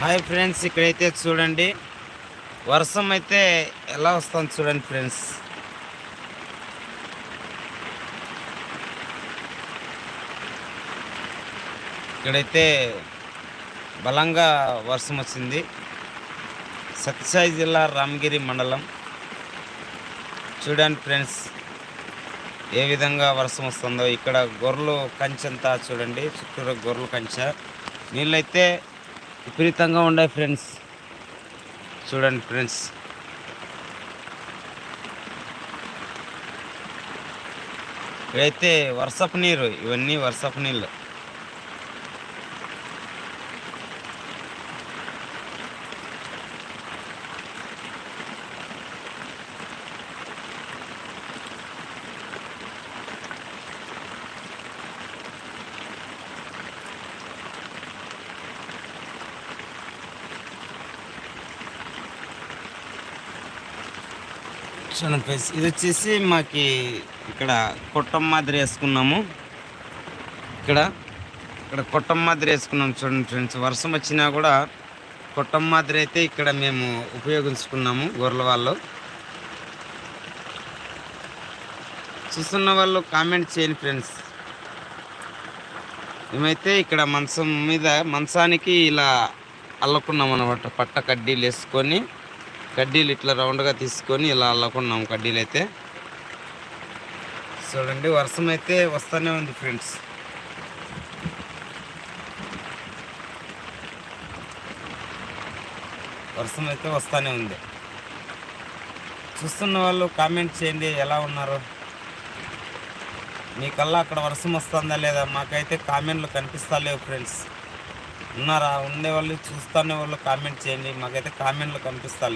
Hi friends ఇక్కడైతే చూడండి. వర్షం అయితే ఎలా వస్తుంది చూడండి ఫ్రెండ్స్. ఇక్కడైతే బలంగా వర్షం వచ్చింది. సత్యసాయి జిల్లా రామగిరి మండలం. చూడండి ఫ్రెండ్స్ ఏ విధంగా వర్షం వస్తుందో. ఇక్కడ గొర్రెలు కంచెంతా చూడండి చుట్టూరు గొర్రెలు కంచె. నీళ్ళైతే విపరీతంగా ఉన్నాయి ఫ్రెండ్స్ చూడండి ఫ్రెండ్స్ ఇక్కడైతే వర్షపు నీరు ఇవన్నీ వర్షపు నీళ్ళు. చూడండి ఫ్రెండ్స్. ఇది వచ్చేసి మాకి ఇక్కడ కొట్టం మాదిరి వేసుకున్నాము. ఇక్కడ ఇక్కడ కొట్టం మాదిరి వేసుకున్నాము చూడండి ఫ్రెండ్స్. వర్షం వచ్చినా కూడా కొట్టం మాదిరి అయితే ఇక్కడ మేము ఉపయోగించుకున్నాము గొర్రెల వాళ్ళు. చూస్తున్న వాళ్ళు కామెంట్ చేయండి ఫ్రెండ్స్. మేమైతే ఇక్కడ మంచం మీద మంచానికి ఇలా అల్లుకున్నాం అనమాట పట్ట కడ్డీలు వేసుకొని. కడ్డీలు ఇట్లా రౌండ్గా తీసుకొని ఇలా అల్లకున్నాం కడ్డీలు అయితే చూడండి వర్షం అయితే వస్తూనే ఉంది ఫ్రెండ్స్. వర్షం అయితే వస్తూనే ఉంది. చూస్తున్న వాళ్ళు కామెంట్ చేయండి ఎలా ఉన్నారు? మీకల్లా అక్కడ వర్షం వస్తుందా లేదా? మాకైతే కామెంట్లు కనిపిస్తా లేవు ఫ్రెండ్స్. ఉన్నారా? ఉండే వాళ్ళు చూస్తూనే వాళ్ళు కామెంట్ చేయండి. మాకైతే కామెంట్లు కనిపిస్తా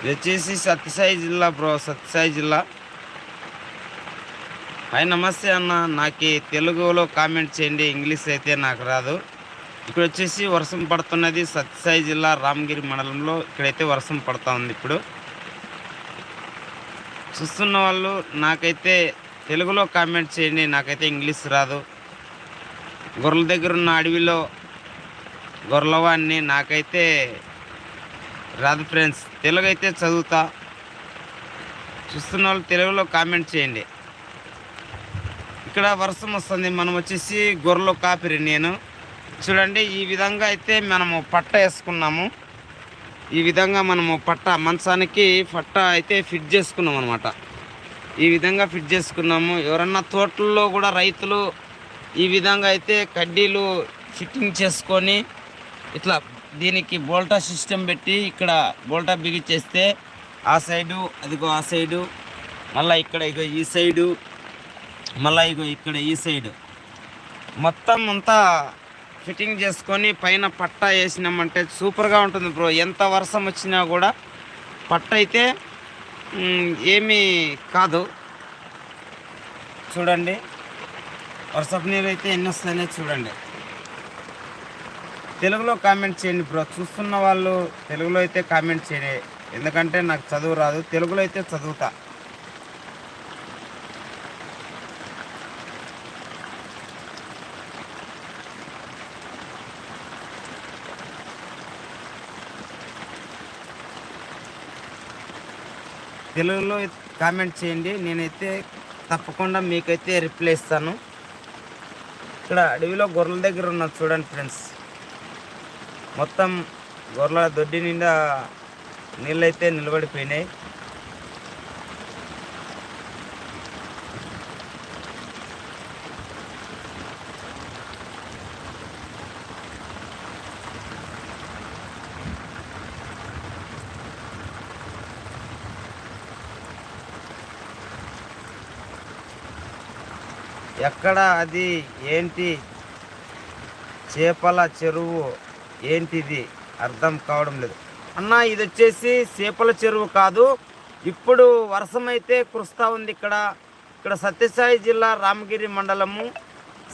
ఇది వచ్చేసి సత్యసాయి జిల్లా బ్రో సత్యసాయి జిల్లా. హాయ్ నమస్తే అన్న. నాకు తెలుగులో కామెంట్ చేయండి ఇంగ్లీష్ అయితే నాకు రాదు. ఇక్కడ వచ్చేసి వర్షం పడుతున్నది సత్యసాయి జిల్లా రామగిరి మండలంలో. ఇక్కడైతే వర్షం పడుతూ ఉంది ఇప్పుడు. చూస్తున్న వాళ్ళు నాకైతే తెలుగులో కామెంట్ చేయండి నాకైతే ఇంగ్లీష్ రాదు. గొర్రెల దగ్గర ఉన్న అడవిలో గొర్రెలవాన్ని నాకైతే రాదు ఫ్రెండ్స్ తెలుగు అయితే చదువుతా. చూస్తున్న వాళ్ళు తెలుగులో కామెంట్ చేయండి. ఇక్కడ వర్షం వస్తుంది మనం వచ్చేసి గొర్రెలు కాపిరి నేను. చూడండి ఈ విధంగా అయితే మనము పట్ట వేసుకున్నాము. ఈ విధంగా మనము పట్ట మంచానికి పట్ట అయితే ఫిట్ చేసుకున్నాం అనమాట ఈ విధంగా ఫిట్ చేసుకున్నాము. ఎవరన్నా తోటల్లో కూడా రైతులు ఈ విధంగా అయితే కడ్డీలు ఫిట్టింగ్ చేసుకొని ఇట్లా దీనికి బోల్టా సిస్టమ్ పెట్టి ఇక్కడ బోల్టా బిగించేస్తే ఆ సైడు అదిగో ఆ సైడు మళ్ళీ ఇక్కడ ఇగో ఈ సైడు మళ్ళీ ఇగో ఇక్కడ ఈ సైడు. మొత్తం అంతా ఫిట్టింగ్ చేసుకొని పైన పట్టా వేసినామంటే సూపర్గా ఉంటుంది బ్రో. ఎంత వర్షం వచ్చినా కూడా పట్ట అయితే ఏమీ కాదు. చూడండి. వర్షపు నీరు అయితే ఎన్ని వస్తాయనే చూడండి. తెలుగులో కామెంట్ చేయండి బ్రో. చూస్తున్న వాళ్ళు తెలుగులో అయితే కామెంట్ చేయండి ఎందుకంటే నాకు చదువు రాదు. తెలుగులో అయితే చదువుతా. తెలుగులో కామెంట్ చేయండి. నేనైతే తప్పకుండా మీకైతే రిప్లై ఇస్తాను. ఇక్కడ అడవిలో గొర్రెల దగ్గర ఉన్న చూడండి ఫ్రెండ్స్ మొత్తం గొర్రెల దొడ్డి నిండా నీళ్ళైతే నిలబడిపోయినాయి. ఎక్కడ అది ఏంటి? చేపల చెరువు ఏంటిది? అర్థం కావడం లేదు. అన్న ఇది వచ్చేసి చేపల చెరువు కాదు. ఇప్పుడు వర్షం అయితే కురుస్తూ ఉంది ఇక్కడ. ఇక్కడ సత్యసాయి జిల్లా రామగిరి మండలము.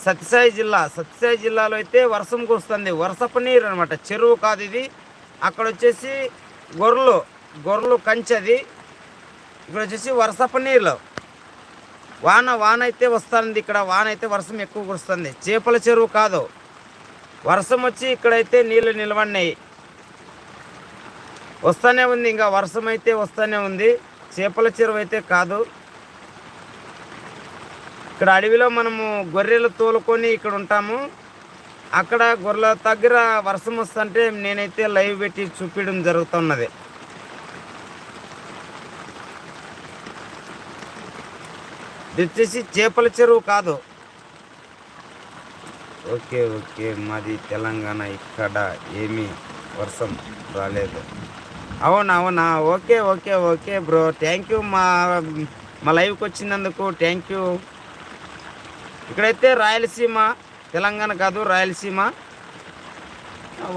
సత్యసాయి జిల్లా. సత్యసాయి జిల్లాలో అయితే వర్షం కురుస్తుంది. వర్షపు నీరు అనమాట చెరువు కాదు ఇది. అక్కడ వచ్చేసి గొర్రెలు. గొర్రెలు కంచది. ఇక్కడ వచ్చేసి వర్షపు నీళ్ళు వాన వాన అయితే వస్తుంది. ఇక్కడ వాన అయితే వర్షం ఎక్కువ కురుస్తుంది. చేపల చెరువు కాదు. వర్షం వచ్చి ఇక్కడైతే నీళ్ళు నిలబడినాయి. వస్తూనే ఉంది ఇంకా వర్షం అయితే వస్తూనే ఉంది. చేపల చెరువు అయితే కాదు. ఇక్కడ అడవిలో మనము గొర్రెలు తోలుకొని ఇక్కడ ఉంటాము. అక్కడ గొర్రెల దగ్గర వర్షం వస్తుంటే నేనైతే లైవ్ పెట్టి చూపించడం జరుగుతున్నది. ఇది వచ్చేసి చేపల చెరువు కాదు. Okay okay. మాది తెలంగాణ ఇక్కడ ఏమీ వర్షం రాలేదు. అవునవునా okay okay okay bro. Thank you మా మా లైవ్కి వచ్చినందుకు థ్యాంక్ యూ ఇక్కడైతే రాయలసీమ తెలంగాణ కాదు రాయలసీమ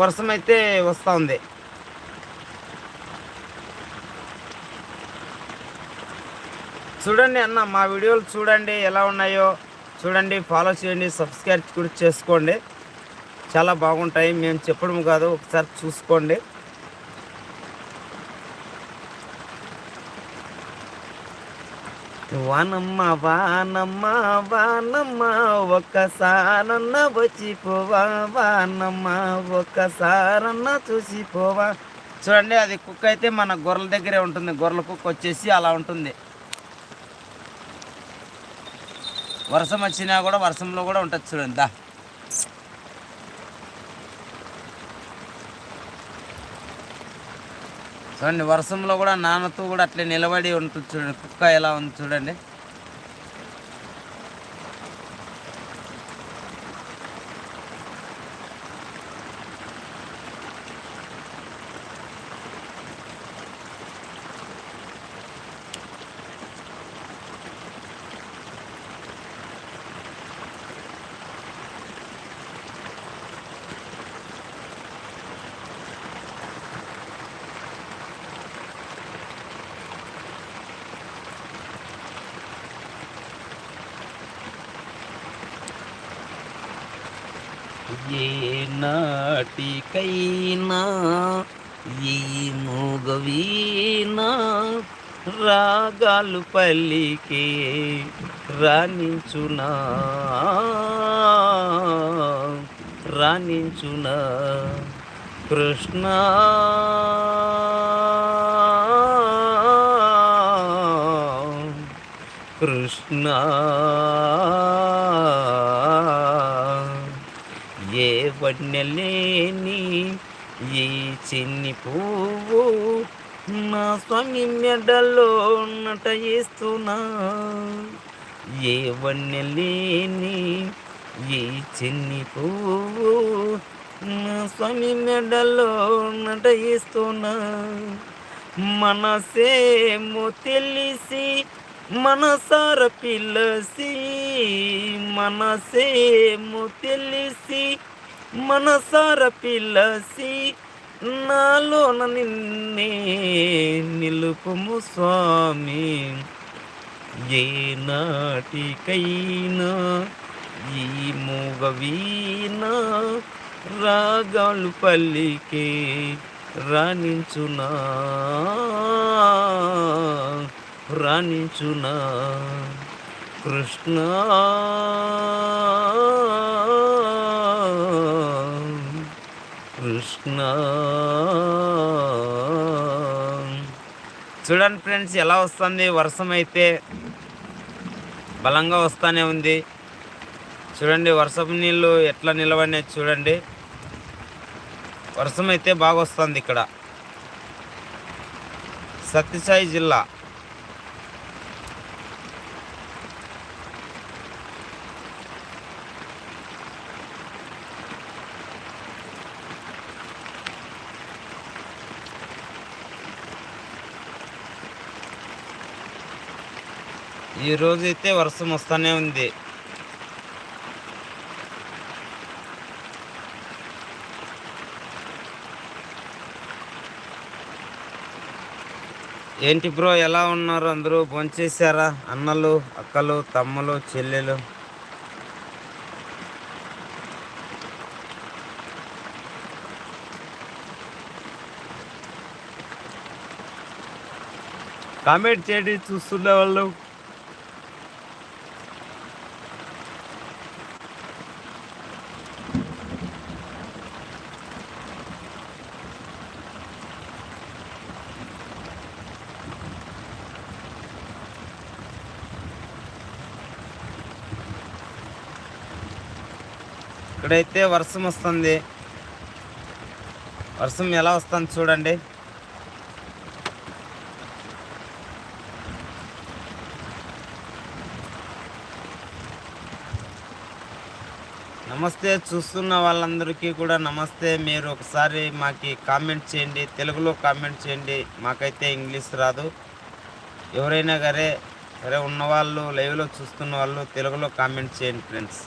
వర్షం అయితే వస్తూ ఉంది. చూడండి అన్న మా వీడియోలు చూడండి ఎలా ఉన్నాయో. చూడండి ఫాలో చేయండి సబ్స్క్రైబ్ కూడా చేసుకోండి. చాలా బాగుంటాయి మేము చెప్పడం కాదు ఒకసారి చూసుకోండి. వానమ్మ వానమ్మ వానమ్మ ఒక్కసారన్న వచ్చిపోవా వానమ్మ ఒక్కసారన్న చూసిపోవా. చూడండి అది కుక్క అయితే మన గొర్రెల దగ్గరే ఉంటుంది గొర్రెల కుక్క వచ్చేసి అలా ఉంటుంది. వర్షం వచ్చినా కూడా వర్షంలో కూడా ఉంటుంది చూడండి దా. చూడండి వర్షంలో కూడా నాన్నతో కూడా అట్లే నిలబడి ఉంటుంది చూడండి కుక్క ఎలా ఉంది చూడండి. ఏ నాటికైనా ఈ మూగవీనా రాగాలు పల్లికే రాణించునా రాణించునా కృష్ణ. కృష్ణ. ఏ ఈ చిన్ని పువ్వు నా స్వామి మెడలో నటయిస్తున్నా ఏ వన్నెలేని ఈ చిన్ని పువ్వు నా స్వామి మెడలో నటయిస్తున్నా మనసేమో తెలిసి మనసార పిల్లసి మనసేమో తెలిసి మనసార పిల్లసి నాలోన నిన్నే నిలుపుము స్వామి. ఏ నాటికైనా ఈ మూగవీనా రాగాలు పల్లికే రాణించునా? రాణించునా? కృష్ణ? కృష్ణ చూడండి ఫ్రెండ్స్ ఎలా వస్తుంది? వర్షం అయితే బలంగా వస్తూనే ఉంది. చూడండి వర్షపు నీళ్ళు ఎట్లా నిలవనే చూడండి. వర్షం అయితే బాగా వస్తుంది ఇక్కడ. సత్యసాయి జిల్లా. ఈరోజు అయితే వర్షం వస్తూనే ఉంది. ఏంటి బ్రో ఎలా ఉన్నారు? అందరూ భోంచేశారా? అన్నలు అక్కలు తమ్ములు చెల్లెలు? కామెంట్ చేయండి చూస్తున్న వాళ్ళు. ఇక్కడైతే వర్షం వస్తుంది. వర్షం ఎలా వస్తుంది చూడండి. నమస్తే చూస్తున్న వాళ్ళందరికీ కూడా నమస్తే. మీరు ఒకసారి మాకి కామెంట్ చేయండి. తెలుగులో కామెంట్ చేయండి. మాకైతే ఇంగ్లీష్ రాదు. ఎవరైనా సరే సరే ఉన్నవాళ్ళు లైవ్లో చూస్తున్న వాళ్ళు తెలుగులో కామెంట్ చేయండి ఫ్రెండ్స్.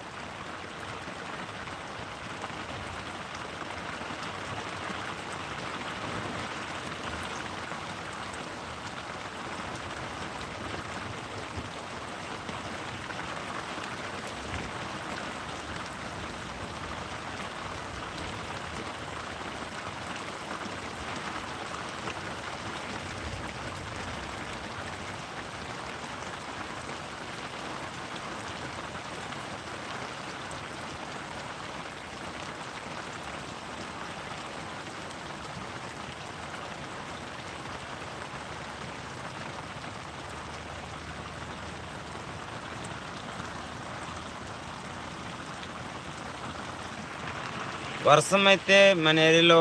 వర్షం అయితే మన ఏరియాలో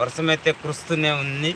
వర్షం అయితే కురుస్తూనే ఉంది.